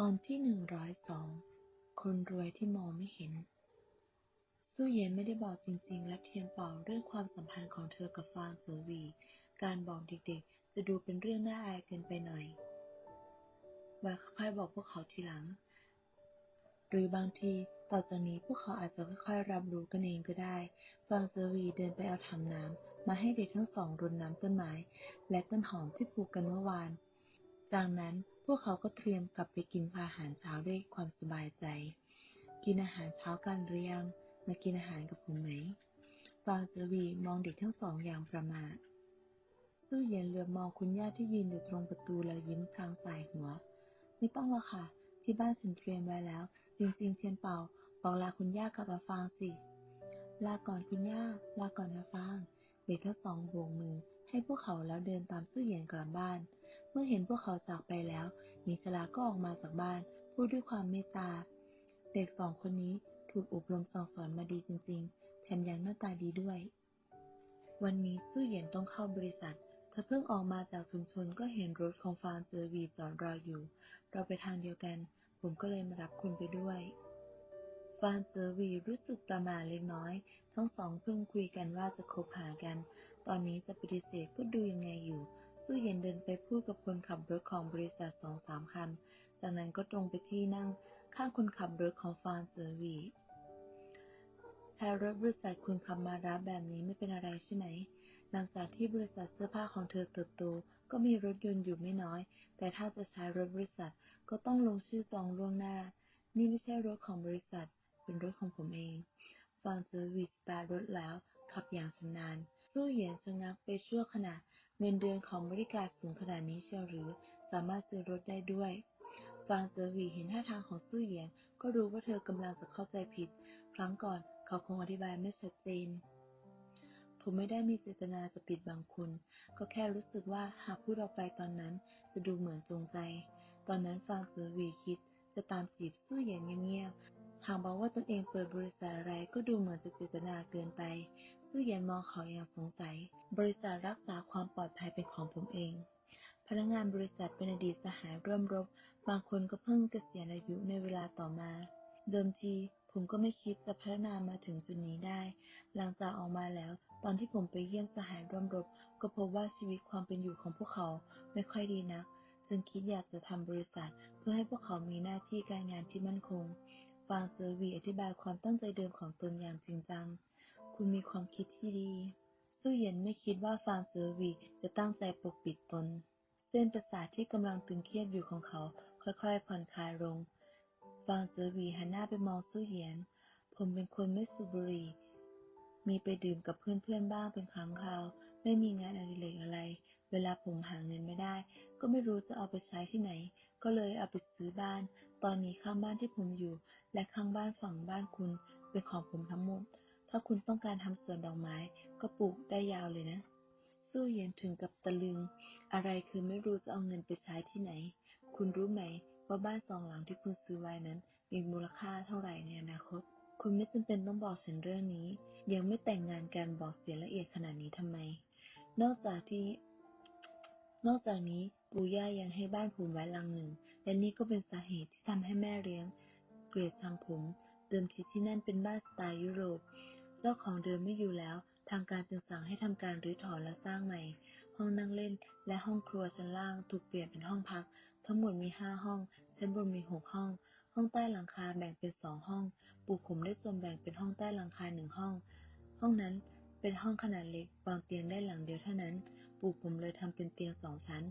ตอนที่หนึ่งร้อยสอง คนรวยที่มองไม่เห็น สู้เย็นไม่ได้บอกจริง ๆ และเทียนเป่าเรื่องความสัมพันธ์ของเธอกับฟางเสวี การบอกเด็กๆ จะดูเป็นเรื่องน่าอายเกินไปหน่อยไว้ค่อยบอกพวกเขาทีหลัง หรือบางทีต่อจากนี้พวกเขาอาจจะค่อยๆรับรู้กันเองก็ได้ ฟางเซวีเดินไปเอาถังน้ำมาให้เด็กทั้งสองรดน้ำต้นไม้ และต้นหอมที่ปลูกกันเมื่อวาน จากนั้น พวกเขาก็เตรียมกลับไปกินอาหารเช้าด้วยความสบายใจ กินอาหารเช้ากันหรือยังมากินอาหารกับผมไหม ฟางเซวีมองเด็กทั้งสองอย่างประมาทสู้เย็นเหลือมองคุณย่าที่ยืนอยู่ตรงประตูแล้วยิ้มพลางสายหัว ไม่ต้องหรอกค่ะ ที่บ้านฉันเตรียมไว้แล้ว จริงๆเทียนเป่าบอกลาคุณย่ากับอาฟางสิ ลาก่อนคุณย่า ลาก่อนอาฟาง เด็กทั้งสองโบกมือให้พวกเขาแล้วเดินตามสู้เยียนกลับบ้าน มื่อเห็นพวกเขาจากไปแล้วหญิงชราก็ออกมาจากบ้าน พูดด้วยความเมตตา เด็กสองคนนี้ถูกอบรมสั่งสอนมาดีจริง ๆ แถมยังหน้าตาดีด้วย วันนี้สู้เหยียนต้องเข้าบริษัทเธอเพิ่งออกมาจากชุมชนก็เห็นรถของฟานเซอร์วีจอดรออยู่ เราไปทางเดียวกัน ผมก็เลยมารับคุณไปด้วยฟานเซอร์วีรู้สึกประหม่าเล็กน้อย ทั้งสองเพิ่งคุยกันว่าจะคบหากัน ตอนนี้จะปฏิเสธก็ดูยังไงอยู่ สู้เย็นเดินไปพูดกับคนขับรถของบริษัทสองสามคำจากนั้นก็ตรงไปที่นั่งข้างคนขับรถของฟานเซอร์วีใช้รถบริษัทคุณขับมารับแบบนี้ไม่เป็นอะไรใช่ไหม หลังจากที่บริษัทเสื้อผ้าของเธอเติบโต ก็มีรถยนต์อยู่ไม่น้อย แต่ถ้าจะใช้รถบริษัทก็ต้องลงชื่อจองล่วงหน้า นี่ไม่ใช่รถของบริษัท เป็นรถของผมเอง ฟานเซอร์วิสตาร์รถแล้วขับอย่างชำนาญ สู้เหยียนชะงักไปชั่วขณะ เงินเดือนของบริการสูงขนาดนี้เชียวหรือ สามารถซื้อรถได้ด้วย ฟางเจอวีเห็นท่าทางของสู้เหยียน ก็รู้ว่าเธอกำลังจะเข้าใจผิด ครั้งก่อนเขาคงอธิบายไม่ชัดเจน ผมไม่ได้มีเจตนาจะปิดบังคุณ ก็แค่รู้สึกว่าหากพูดออกไปตอนนั้นจะดูเหมือนจงใจ ตอนนั้นฟางเซอร์วีคิด จะตามจีบสู้เหยียนเงียบๆหากบอกว่าตนเองเปิดบริษัทอะไรก็ดูเหมือนจะเจตนาเกินไป สู้เยียนมองเขาอย่างสงสัย บริษัทรักษาความปลอดภัยเป็นของผมเอง พนักงานบริษัทเป็นอดีตสหายร่วมรบ บางคนก็เพิ่งเกษียณอายุในเวลาต่อมา เดิมทีผมก็ไม่คิดจะพัฒนามาถึงจุดนี้ได้ หลังจากออกมาแล้ว ตอนที่ผมไปเยี่ยมสหายร่วมรบ ก็พบว่าชีวิตความเป็นอยู่ของพวกเขาไม่ค่อยดีนัก จึงคิดอยากจะทำบริษัท เพื่อให้พวกเขามีหน้าที่การงานที่มั่นคงฟางเซอร์วีอธิบายความตั้งใจเดิมของตนอย่างจริงจัง คุณมีความคิดที่ดีสู้เย็นไม่คิดว่าฟางเซอร์วีจะตั้งใจปกปิดตน เส้นประสาทที่กำลังตึงเครียดอยู่ของเขา ค่อยๆผ่อนคลายลง ฟางเซอร์วีหันหน้าไปมองสู้เยียนผมเป็นคนไม่สูบบุหรี่มีไปดื่มกับเพื่อนๆบ้างเป็นครั้งคราว ไม่มีงานอดิเรกอะไร เวลาผมหาเงินไม่ได้ ก็ไม่รู้จะเอาไปใช้ที่ไหน ก็เลยเอาไปซื้อบ้าน ตอนนี้ข้างบ้านที่ผมอยู่ และข้างบ้านฝั่งบ้านคุณเป็นของผมทั้งหมด ถ้าคุณต้องการทำสวนดอกไม้ก็ปลูกได้ยาวเลยนะสู้เย็นถึงกับตะลึง อะไรคือไม่รู้จะเอาเงินไปใช้ที่ไหน คุณรู้ไหมว่าบ้านสองหลังที่คุณซื้อไว้นั้น มีมูลค่าเท่าไหร่ในอนาคต คุณไม่จำเป็นต้องบอกฉันเรื่องนี้ ยังไม่แต่งงานกันบอกเสียละเอียดขนาดนี้ทำไม นอกจากที่ นอกจากนี้ปู่ย่ายังให้บ้านผมไว้หลังหนึ่ง และนี่ก็เป็นสาเหตุที่ทำให้แม่เลี้ยง เกลียดชังผม เดิมทีที่นั่นเป็นบ้านสไตล์ยุโรป จ้าของเดิมไม่อยู่แล้ว ทางการจึงสั่งให้ทำการรื้อถอนและสร้างใหม่ ห้องนั่งเล่น และห้องครัวชั้นล่างถูกเปลี่ยนเป็นห้องพัก ทั้งหมดมีห้าห้อง ชั้นบนมีหกห้อง ห้องใต้หลังคาแบ่งเป็นสองห้อง ปู่ผมได้ส่วนแบ่งเป็นห้องใต้หลังคาหนึ่งห้อง ห้องนั้นเป็นห้องขนาดเล็กวางเตียงได้หลังเดียวเท่านั้น ปู่ผมเลยทำเป็นเตียงสองชั้น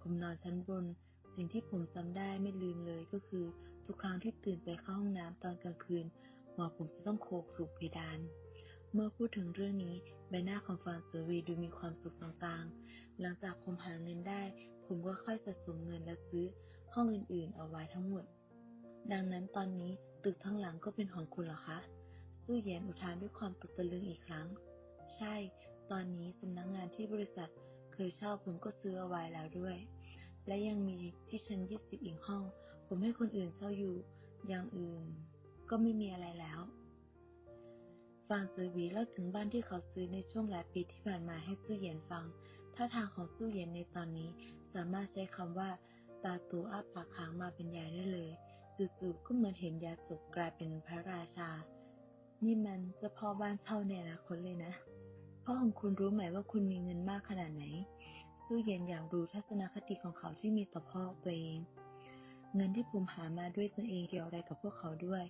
ผมนอนชั้นบน สิ่งที่ผมจำได้ไม่ลืมเลยก็คือ ทุกครั้งที่ตื่นไปเข้าห้องน้ำตอนกลางคืนหัวผมจะต้องโขกสู่เพดาน เมื่อพูดถึงเรื่องนี้ใบหน้าของฟานเซอร์วีดูมีความสุขต่างๆ หลังจากผมหาเงินได้ ผมก็ค่อยสะสมเงินและซื้อห้องอื่นๆ เอาไว้ทั้งหมด ดังนั้นตอนนี้ตึกทั้งหลังก็เป็นของคุณเหรอคะสู้เย็นอุทานด้วยความตกตะลึงอีกครั้ง ใช่ ตอนนี้สำนักงงานที่บริษัทเคยเช่าผมก็ซื้อเอาไว้แล้วด้วย และยังมีที่ชั้นยี่สิบอีกห้อง ผมให้คนอื่นเช่าอยู่ อย่างอื่นก็ไม่มีอะไรแล้ว ฟางเซอวีเล่าถึงบ้านที่เขาซื้อในช่วงหลายปีที่ผ่านมาให้สู้เหยียนฟัง ท่าทางของสู้เหยียนในตอนนี้สามารถใช้คำว่า ตาโตอ้าปากค้างมาเป็นใหญ่ได้เลย จู่ๆก็เหมือนเห็นยาจกกลายเป็นพระราชา นี่มันจะพอบ้านเช่าในอนาคตเลยนะพ่อของคุณรู้ไหมว่าคุณมีเงินมากขนาดไหน สู้เย็นอยากรู้ทัศนคติของเขาที่มีต่อพ่อตัวเอง เงินที่ผมหามาด้วยตนเองเกี่ยวอะไรกับพวกเขาด้วย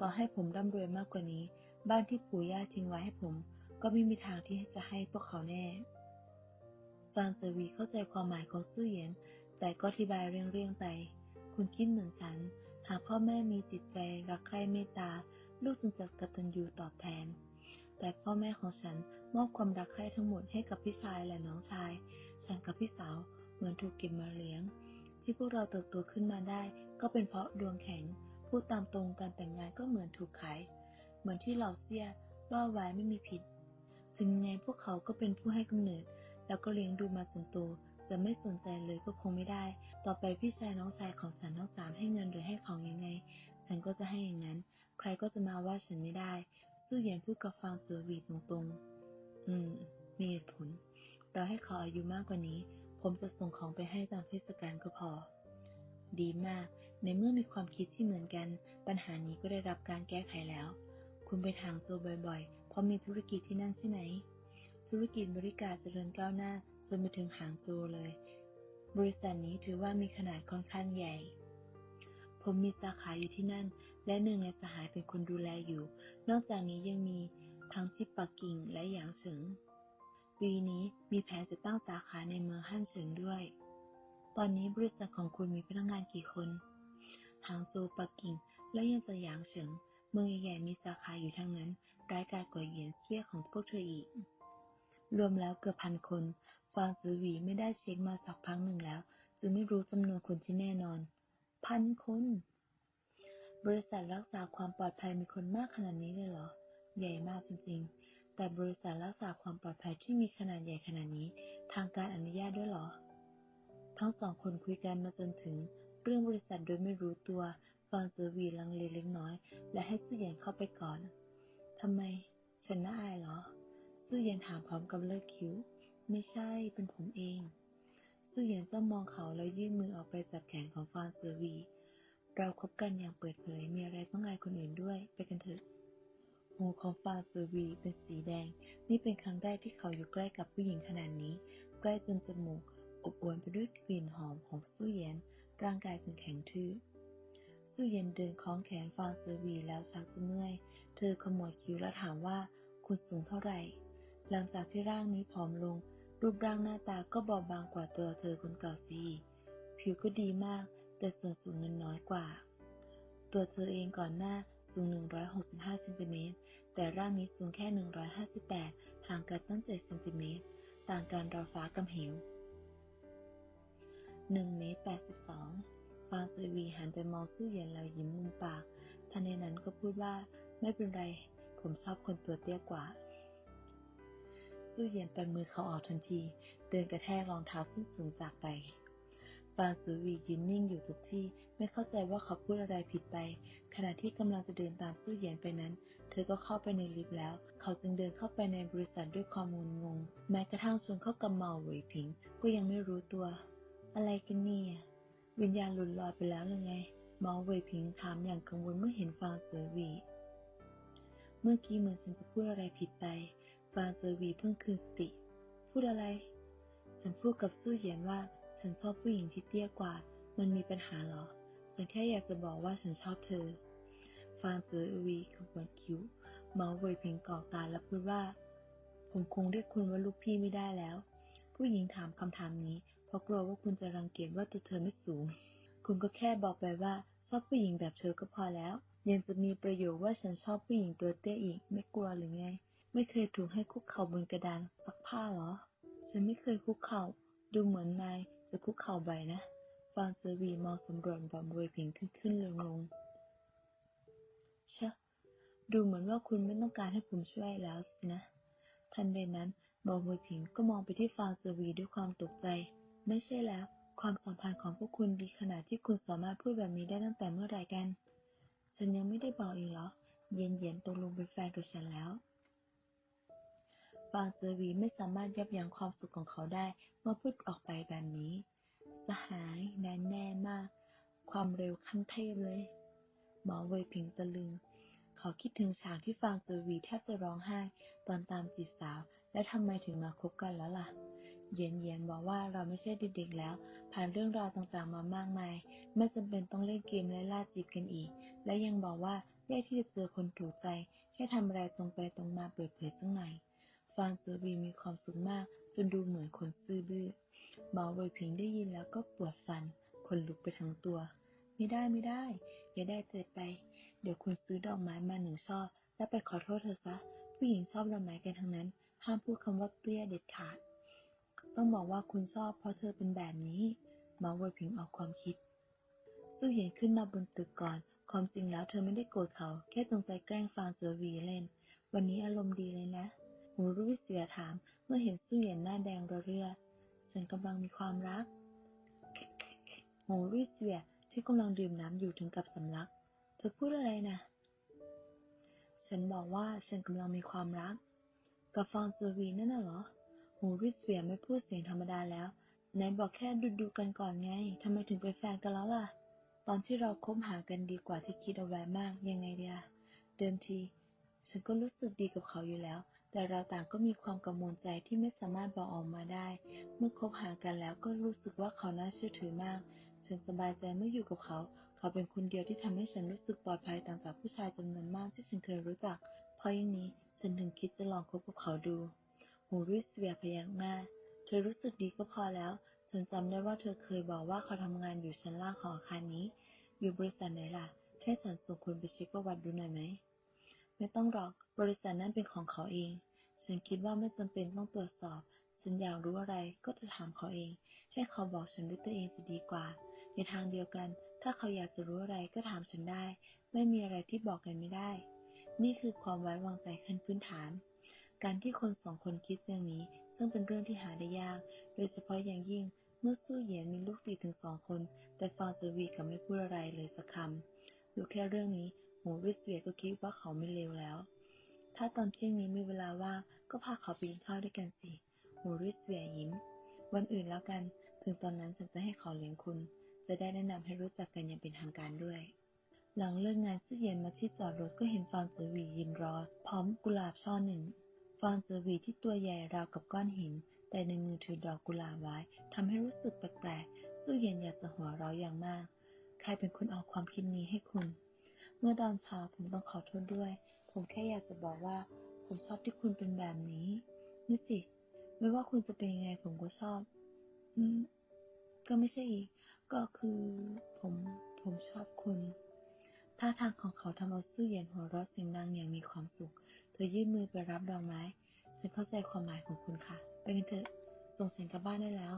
ต่อให้ผมร่ำรวยมากกว่านี้ บ้านที่ปู่ย่าทิ้งไว้ให้ผม ก็ไม่มีทางที่จะให้พวกเขาแน่ฟานเซวีเข้าใจความหมายของซื่อเหยียน แต่ก็อธิบายเรื่องๆไป คุณคิดเหมือนฉัน หากพ่อแม่มีจิตใจรักใคร่เมตตา ลูกจึงจะกตัญญูตอบแทน แต่พ่อแม่ของฉันมอบความรักใคร่ทั้งหมดให้กับพี่ชายและน้องชาย ฉันกับพี่สาวเหมือนถูกเก็บมาเลี้ยง ที่พวกเราเติบโตขึ้นมาได้ ก็เป็นเพราะดวงแข็ง พูดตามตรงการแต่งงานก็เหมือนถูกขาย มือนที่เหล่าเสียว่าไว้ไม่มีผิด ถึงยังไงพวกเขาก็เป็นผู้ให้กำเนิด แล้วก็เลี้ยงดูมาจนโตจะไม่สนใจเลยก็คงไม่ได้ ต่อไปพี่ชายน้องชายของฉันทั้งสามให้เงินหรือให้ของยังไง ฉันก็จะให้อย่างนั้น ใครก็จะมาว่าฉันไม่ได้ สู้เย็นพูดกับฟางเสือวีตรงๆ อืม มีเหตุผล เราให้เขาอายุมากกว่านี้ ผมจะส่งของไปให้ตามเทศกาลก็พอ ดีมาก ในเมื่อมีความคิดที่เหมือนกัน ปัญหานี้ก็ได้รับการแก้ไขแล้ว คุณไปทางโจบ่อยๆ เพราะมีธุรกิจที่นั่นใช่ไหม ธุรกิจบริการเจริญก้าวหน้าจนไปถึงหางโจเลย บริษัทนี้ถือว่ามีขนาดค่อนข้างใหญ่ ผมมีสาขาอยู่ที่นั่น และหนึ่งในสหายเป็นคนดูแลอยู่ นอกจากนี้ยังมีทั้งที่ปักกิ่งและหยางเฉิง ปีนี้มีแผนจะตั้งสาขาในเมืองฮั่นเฉิงด้วย ตอนนี้บริษัทของคุณมีพนักงานกี่คน หางโจปักกิ่งและยังจะหยางเฉิง เมืองใหญ่ๆมีสาขาอยู่ทั้งนั้น ร้ายกาจกว่าเหยียนเซี่ยของพวกเธออีก รวมแล้วเกือบพันคน ฟางซือหวีไม่ได้เช็คมาสักพักหนึ่งแล้ว จึงไม่รู้จำนวนคนที่แน่นอน พันคน บริษัทรักษาความปลอดภัยมีคนมากขนาดนี้เลยเหรอ ใหญ่มากจริงๆ แต่บริษัทรักษาความปลอดภัยที่มีขนาดใหญ่ขนาดนี้ ทางการอนุญาตด้วยเหรอ ทั้งสองคนคุยกันมาจนถึงเรื่องบริษัทโดยไม่รู้ตัว ฟางเจอวีลังเลเล็กน้อย และให้ซื่อเหยียนเข้าไปก่อนทำไม ฉันน่าอายเหรอ ซื่อเหยียนถามพร้อมกับเลิกคิ้ว ไม่ใช่ เป็นผมเอง ซื่อเหยียนจ้องมองเขาแล้วยื่นมือออกไปจับแขนของฟางเซอวี เราคบกันอย่างเปิดเผย มีอะไรต้องอายคนอื่นด้วย ไปกันเถอะหูของฟาเซอร์วีเป็นสีแดง นี่เป็นครั้งแรกที่เขาอยู่ใกล้กับผู้หญิงขนาดนี้ ใกล้จนจมูก อบอวลไปด้วยกลิ่นหอมของสู้เย็นร่างกายจนแข็งทื่อ สู้เย็นเดินคล้องแขนฟางเซอร์วีแล้วชักจะเมื่อย เธอขมวดคิ้วและถามว่าคุณสูงเท่าไหร่ หลังจากที่ร่างนี้ผอมลง รูปร่างหน้าตาก็บาบบางกว่าตัวเธอคนเก่าซีผิวก็ดีมาก แต่ส่วนสูงนั้นน้อยกว่า ตัวเธอเองก่อนหน้าสูง 165เซนติเมตร แต่ร่างนี้สูงแค่ 158 ห่างกันตั้ง 7 เซนติเมตร ต่างกันราวฟ้ากับเหว1เมตร82 ฟางเซวีหันไปมองสู้เย็นแล้วยิ้มมุมปาก ทันในนั้นก็พูดว่าไม่เป็นไร ผมชอบคนตัวเตี้ยกว่าสู้เย็นปันมือเขาออกทันที เดินกระแทกรองเท้าส้นสูงจากไปฟางซูวียืนนิ่งอยู่ทุกที่ ไม่เข้าใจว่าเขาพูดอะไรผิดไป ขณะที่กำลังจะเดินตามสู้เย็นไปนั้น เธอก็เข้าไปในลิฟต์แล้ว เขาจึงเดินเข้าไปในบริษัทด้วยความงุนงง แม้กระทั่งชวนเข้ากับเมาหวยผิง ก็ยังไม่รู้ตัว อะไรกันเนี่ย วิญญาณหลุดลอยไปแล้วหรือไงเมาเวยผิงถามอย่างกังวลเมื่อเห็นฟางเซอร์วี เมื่อกี้เหมือนฉันจะพูดอะไรผิดไป ฟางเซอร์วีเพิ่งคืนสติ พูดอะไร ฉันพูดกับสู้เหยียนว่า ฉันชอบผู้หญิงที่เตี้ยกว่า มันมีปัญหาเหรอ ฉันแค่อยากจะบอกว่าฉันชอบเธอ ฟางเซอร์วีขบวนคิ้วเมาเวยพิงกอกตาแล้วพูดว่า ผมคงเรียกคุณว่าลูกพี่ไม่ได้แล้ว ผู้หญิงถามคำถามนี้ เพราะกลัวว่าคุณจะรังเกียจว่าตัวเธอไม่สูง คุณก็แค่บอกไปว่าชอบผู้หญิงแบบเธอก็พอแล้ว ยังจะมีประโยคว่าฉันชอบผู้หญิงตัวเตี้ยอีก ไม่กลัวหรือไง ไม่เคยถูกให้คุกเข่าบนกระดานซักผ้าเหรอ ฉันไม่เคยคุกเข่า ดูเหมือนนายจะคุกเข่าบ่อยนะฟางเซอร์วีมองสำรวจแบบเวยผิงขึ้นขึ้นลงลงๆชะดูเหมือนว่าคุณไม่ต้องการให้ผมช่วยแล้วสินะ ทันใดนั้นบอมวยผิงก็มองไปที่ฟางเซอร์วีด้วยความตกใจ ไม่ใช่แล้ว ความสัมพันธ์ของพวกคุณดีขนาดที่คุณสามารถพูดแบบนี้ได้ตั้งแต่เมื่อไหร่กัน ฉันยังไม่ได้บอกเองเหรอ เย็นเย็นตกลงเป็นแฟนกับฉันแล้วฟางเซอวีไม่สามารถยับยั้งความสุขของเขาได้เมื่อพูดออกไปแบบนี้ สหายแน่แน่มาก ความเร็วขั้นเทพเลย หมอเวยผิงตะลึง เขาคิดถึงฉากที่ฟางเซอวีแทบจะร้องไห้ ตอนตามจีบสาว และทำไมถึงมาคบกันแล้วล่ะ เย็นเย็นบอกว่าเราไม่ใช่เด็กๆแล้ว ผ่านเรื่องราวต่างๆมามากมาย ไม่จำเป็นต้องเล่นเกมและล่าจีบกันอีก และยังบอกว่าแยกที่จะเจอคนถูกใจ แค่ทำอะไรตรงไปตรงมาเปิดเผยสักหน่อยฟางเซอร์วีมีความสุขมาก จนดูเหมือนคนซื่อบื้อหมอเวยผิงได้ยินแล้วก็ปวดฟันคนลุกไปทั้งตัว ไม่ได้ไม่ได้ อย่าได้เจ็บไป เดี๋ยวคุณซื้อดอกไม้มาหนึ่งช่อแล้วไปขอโทษเธอซะ ผู้หญิงชอบดอกไม้กันทั้งนั้น ห้ามพูดคำว่าเตี้ยเด็ดขาด ต้องบอกว่าคุณชอบเพราะเธอเป็นแบบนี้มอเวยผิงออกความคิดสู้เหย็นขึ้นมาบนตึกก่อน ความจริงแล้วเธอไม่ได้โกรธเขา แค่จงใจแกล้งฟางเจอวีเล่น วันนี้อารมณ์ดีเลยนะ หูรุ่ยเสียถาม เมื่อเห็นสู้เหย็นหน้าแดงระเรื่อฉันกำลังมีความรักหูรุ่ยเสียที่กำลังดื่มน้ำอยู่ถึงกับสำลัก เธอพูดอะไรนะ ฉันบอกว่าฉันกำลังมีความรัก กับฟางเจอวีนั่นน่ะเหรอ หูรุ่ยเสียไม่พูดเสียงธรรมดาแล้วไหนบอกแค่ดูดูกันก่อนไงทำไมถึงเป็นแฟนกันแล้วล่ะ ตอนที่เราคบหากันดีกว่าที่คิดเอาไว้มากยังไงเดียเดิมที ฉันก็รู้สึกดีกับเขาอยู่แล้ว แต่เราต่างก็มีความกังวลใจที่ไม่สามารถบอกออกมาได้ เมื่อคบหากันแล้วก็รู้สึกว่าเขาน่าเชื่อถือมาก ฉันสบายใจเมื่ออยู่กับเขา เขาเป็นคนเดียวที่ทำให้ฉันรู้สึกปลอดภัยต่างจากผู้ชายจำนวนมากที่ฉันเคยรู้จัก เพราะอย่างนี้ฉันถึงคิดจะลองคบกับเขาดู หูริสเวียพยักหน้า เธอรู้สึกดีก็พอแล้ว ฉันจำได้ว่าเธอเคยบอกว่าเขาทำงานอยู่ชั้นล่างของอาคารนี้ อยู่บริษัทไหนล่ะ ให้ฉันส่งคุณไปเช็คประวัติดูหน่อยไหม ไม่ต้องหรอก บริษัทนั้นเป็นของเขาเอง ฉันคิดว่าไม่จำเป็นต้องตรวจสอบ ฉันอยากรู้อะไรก็จะถามเขาเอง ให้เขาบอกฉันด้วยตัวเองจะดีกว่า ในทางเดียวกัน ถ้าเขาอยากจะรู้อะไรก็ถามฉันได้ ไม่มีอะไรที่บอกกันไม่ได้ นี่คือความไว้วางใจขั้นพื้นฐาน การที่คนสองคนคิดอย่างนี้ ซึ่งเป็นเรื่องที่หาได้ยาก โดยเฉพาะอย่างยิ่งเมื่อสู้เหยียนมีลูกติดถึงสองคน แต่ฟางเซอร์วีกับไม่พูดอะไรเลยสักคำดูแค่เรื่องนี้หมูวิสเวียก็คิดว่าเขาไม่เลวแล้ว ถ้าตอนเที่ยงนี้มีเวลาว่างก็พาเขาไปกินข้าวด้วยกันสิหมูวิสเวียยิ้ม วันอื่นแล้วกัน ถึงตอนนั้นฉันจะให้เขาเลี้ยงคุณ จะได้แนะนำให้รู้จักกันอย่างเป็นทางการด้วย หลังเลิกงานซื่อเหย็นมาที่จอดรถก็เห็นฟางเจอวียืนรอ พร้อมกุหลาบช่อหนึ่ง ฟางเจอวีที่ตัวใหญ่ราวกับก้อนหิน แต่ในมือถือดอกกุหลาบไว้ทำให้รู้สึกแปลกๆซื่อเย็นอยากจะหัวเราะอย่างมาก ใครเป็นคนเอาความคิดนี้ให้คุณ เมื่อตอนเช้าผมต้องขอโทษด้วย ผมแค่อยากจะบอกว่า ผมชอบที่คุณเป็นแบบนี้นี่สิ ไม่ว่าคุณจะเป็นยังไงผมก็ชอบ อืม ก็ไม่ใช่อีก ก็คือผมผมชอบคุณท่าทางของเขาทำเอาซื่อเย็นหัวเราะเสียงดังอย่างมีความสุข ธอยื่นมือไปรับดอกไม้ ฉันเข้าใจความหมายของคุณค่ะ ไปกันเถอะ ส่งเสียงกลับบ้านได้แล้ว